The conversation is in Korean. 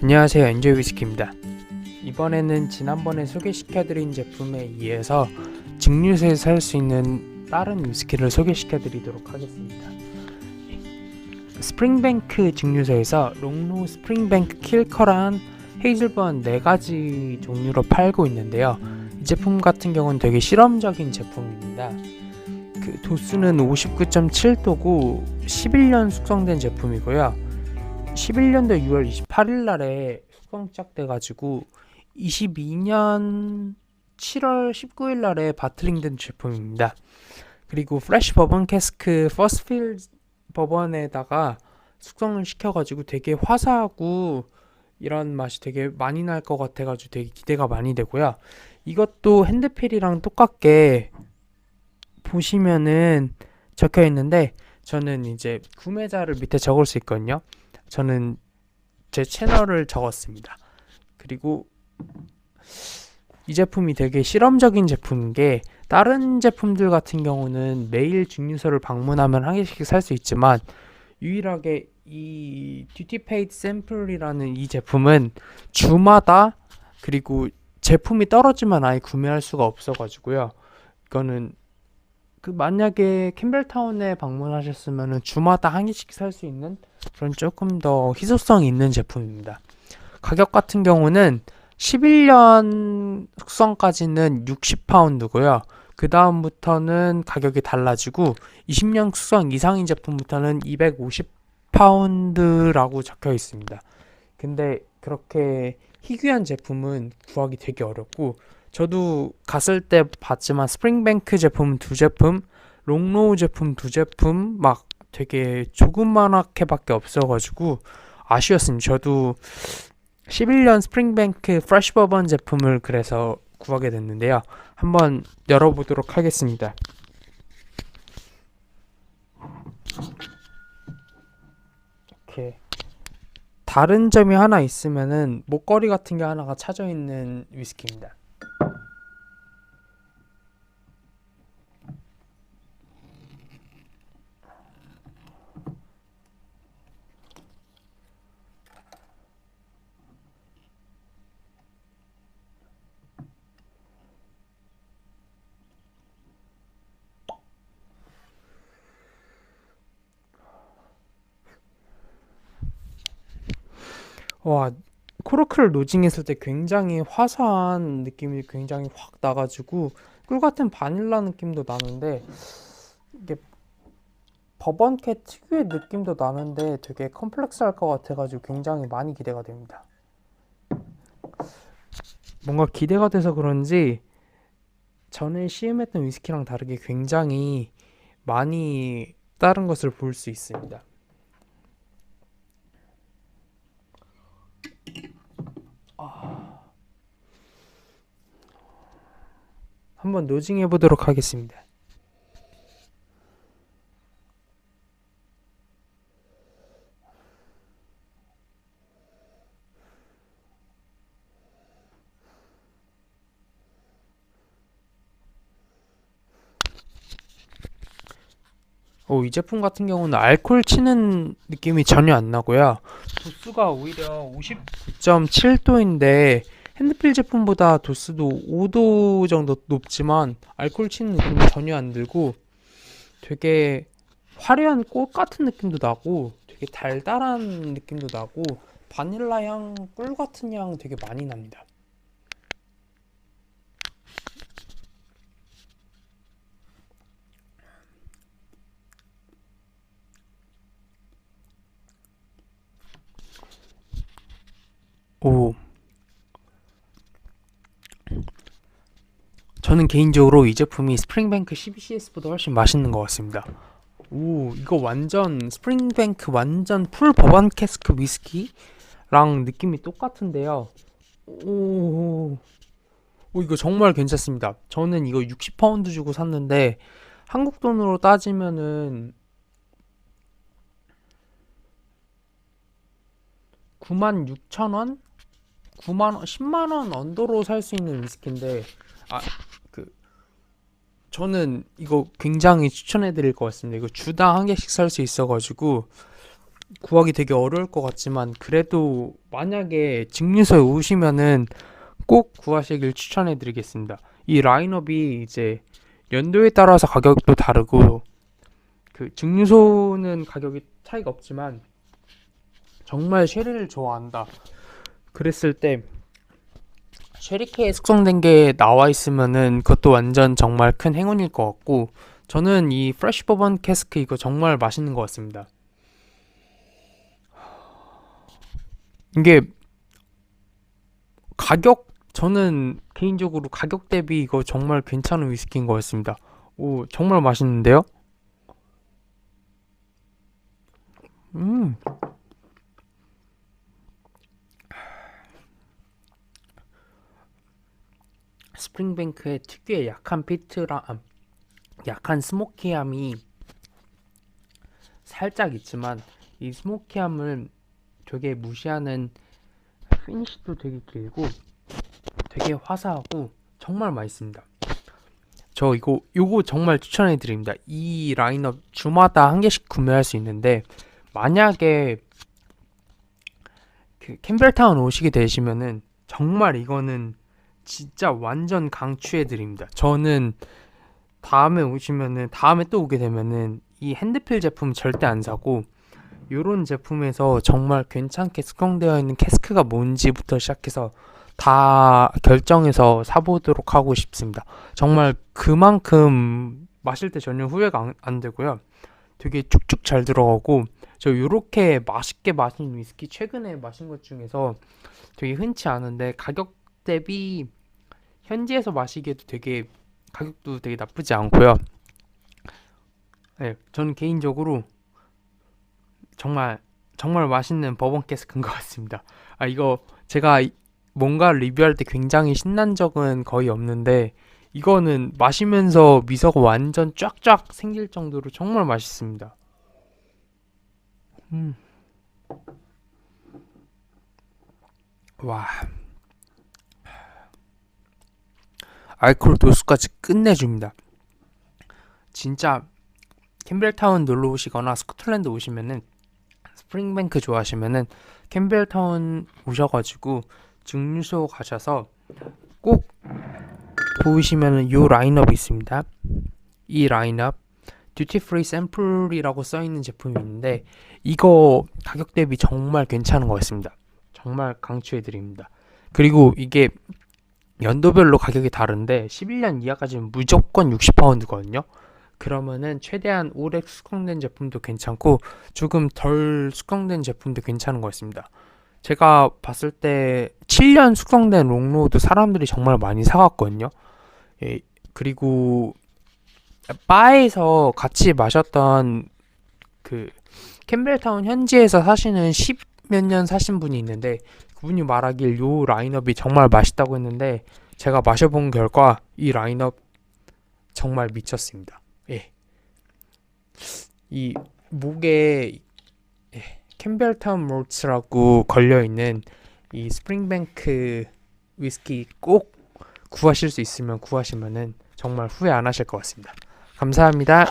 안녕하세요 엔조이 위스키입니다. 이번에는 지난번에 소개시켜드린 제품에 의해서 직류에서 살수 있는 다른 위스키를 소개시켜드리도록 하겠습니다. 스프링뱅크 직류소에서 롱로 스프링뱅크 킬커란 헤이즐번 4가지 종류로 팔고 있는데요. 이 제품 같은 경우는 되게 실험적인 제품입니다. 그 도수는 59.7도고 11년 숙성된 제품이고요 11년도 6월 28일 날에 숙성 시작돼가지고 22년 7월 19일 날에 바틀링된 제품입니다. 그리고 프레쉬 버번 캐스크 퍼스필 버번에다가 숙성을 시켜가지고 되게 화사하고 이런 맛이 되게 많이 날 것 같아가지고 되게 기대가 많이 되고요. 이것도 핸드필이랑 똑같게 보시면은 적혀 있는데 저는 이제 구매자를 밑에 적을 수 있거든요. 저는 제 채널을 적었습니다. 그리고 이 제품이 되게 실험적인 제품인 게 다른 제품들 같은 경우는 매일 증류소를 방문하면 한 개씩 살 수 있지만 유일하게 이 듀티 페이드 샘플이라는 이 제품은 주마다 그리고 제품이 떨어지면 아예 구매할 수가 없어 가지고요. 이거는 그 만약에 캠벨타운에 방문하셨으면은 주마다 한 개씩 살 수 있는 그런 조금 더 희소성이 있는 제품입니다. 가격 같은 경우는 11년 숙성까지는 60파운드고요. 그 다음부터는 가격이 달라지고 20년 숙성 이상인 제품부터는 250파운드라고 적혀 있습니다. 근데 그렇게 희귀한 제품은 구하기 되게 어렵고 저도 갔을 때 봤지만 스프링뱅크 제품 두 제품, 롱로우 제품 두 제품 막 되게 조그만하게밖에 없어가지고 아쉬웠습니다. 저도 11년 스프링뱅크 프레쉬 버번 제품을 그래서 구하게 됐는데요. 한번 열어보도록 하겠습니다. 이렇게 다른 점이 하나 있으면은 목걸이 같은 게 하나가 차져 있는 위스키입니다. 와, 코르크를 로징했을 때 굉장히 화사한 느낌이 굉장히 확 나가지고 꿀 같은 바닐라 느낌도 나는데 이게 버번캣 특유의 느낌도 나는데 되게 컴플렉스할 것 같아가지고 굉장히 많이 기대가 됩니다. 뭔가 기대가 돼서 그런지 전에 시음했던 위스키랑 다르게 굉장히 많이 다른 것을 볼 수 있습니다. 한번 노징해 보도록 하겠습니다. 오, 이 제품 같은 경우는 알코올 치는 느낌이 전혀 안 나고요. 도수가 오히려 59.7도인데 핸드필 제품보다 도수도 5도 정도 높지만 알코올 치는 느낌이 전혀 안 들고 되게 화려한 꽃 같은 느낌도 나고 되게 달달한 느낌도 나고 바닐라 향, 꿀 같은 향 되게 많이 납니다. 오. 저는 개인적으로 이 제품이 스프링뱅크 12CS보다 훨씬 맛있는 것 같습니다. 오, 이거 완전 스프링뱅크 완전 풀 버번 캐스크 위스키랑 느낌이 똑같은데요. 오, 오, 이거 정말 괜찮습니다. 저는 이거 60파운드 주고 샀는데 한국 돈으로 따지면은 96,000원? 9만원, 10만원 언더로 살 수 있는 위스키인데, 아, 그, 저는 이거 굉장히 추천해 드릴 것 같습니다. 이거 주당 한 개씩 살 수 있어가지고, 구하기 되게 어려울 것 같지만 그래도 만약에 증류소에 오시면은 꼭 구하시길 추천해 드리겠습니다. 이 라인업이 이제 연도에 따라서 가격도 다르고 그 증류소는 가격이 차이가 없지만 정말 쉐리를 좋아한다. 그랬을 때 쉐리케에 숙성된 게 나와 있으면은 그것도 완전 정말 큰 행운일 것 같고 저는 이 프레쉬 버번 캐스크 이거 정말 맛있는 것 같습니다. 이게 가격 저는 개인적으로 가격 대비 이거 정말 괜찮은 위스키인 것 같습니다. 오 정말 맛있는데요? 음 스프링뱅크의 특유의 약한 피트랑 아, 약한 스모키함이 살짝 있지만 이 스모키함을 되게 무시하는 피니쉬도 되게 길고 되게 화사하고 정말 맛있습니다. 저 이거 요거 정말 추천해 드립니다. 이 라인업 주마다 한 개씩 구매할 수 있는데 만약에 그 캠벨타운 오시게 되시면은 정말 이거는 진짜 완전 강추해 드립니다. 저는 다음에 오시면은 다음에 또 오게 되면은 이 핸드필 제품 절대 안 사고 요런 제품에서 정말 괜찮게 숙성되어 있는 캐스크가 뭔지부터 시작해서 다 결정해서 사보도록 하고 싶습니다. 정말 그만큼 마실 때 전혀 후회가 안, 안 되고요. 되게 쭉쭉 잘 들어가고 저 요렇게 맛있게 마신 위스키 최근에 마신 것 중에서 되게 흔치 않은데 가격 대비 현지에서 마시기에도 되게 가격도 되게 나쁘지 않고요. 네, 저는 개인적으로 정말 정말 맛있는 버번 캐스크인 것 같습니다. 아 이거 제가 이- 뭔가 리뷰할 때 굉장히 신난 적은 거의 없는데 이거는 마시면서 미소가 완전 쫙쫙 생길 정도로 정말 맛있습니다. 음. 와. 알코올 도수까지 끝내줍니다. 진짜 캠벨타운 놀러 오시거나 스코틀랜드 오시면은 스프링뱅크 좋아하시면은 캠벨타운 오셔가지고 증류소 가셔서 꼭 보이시면은 요 라인업이 있습니다. 이 라인업 듀티 프리 샘플이라고 써 있는 제품이 있는데 이거 가격 대비 정말 괜찮은 것 같습니다. 정말 강추해 드립니다. 그리고 이게 연도별로 가격이 다른데 11년 이하까지는 무조건 60파운드거든요. 그러면은 최대한 오래 숙성된 제품도 괜찮고 조금 덜 숙성된 제품도 괜찮은 것 같습니다. 제가 봤을 때 7년 숙성된 롱로드 사람들이 정말 많이 사갔거든요. 예, 그리고 바에서 같이 마셨던 그 캠벨타운 현지에서 사시는 10 몇 년 사신 분이 있는데 그분이 말하길 요 라인업이 정말 맛있다고 했는데 제가 마셔본 결과 이 라인업 정말 미쳤습니다. 예. 이 목에 예, 캠벨타운 몰츠라고 걸려 있는 이 스프링뱅크 위스키 꼭 구하실 수 있으면 구하시면은 정말 후회 안 하실 것 같습니다. 감사합니다.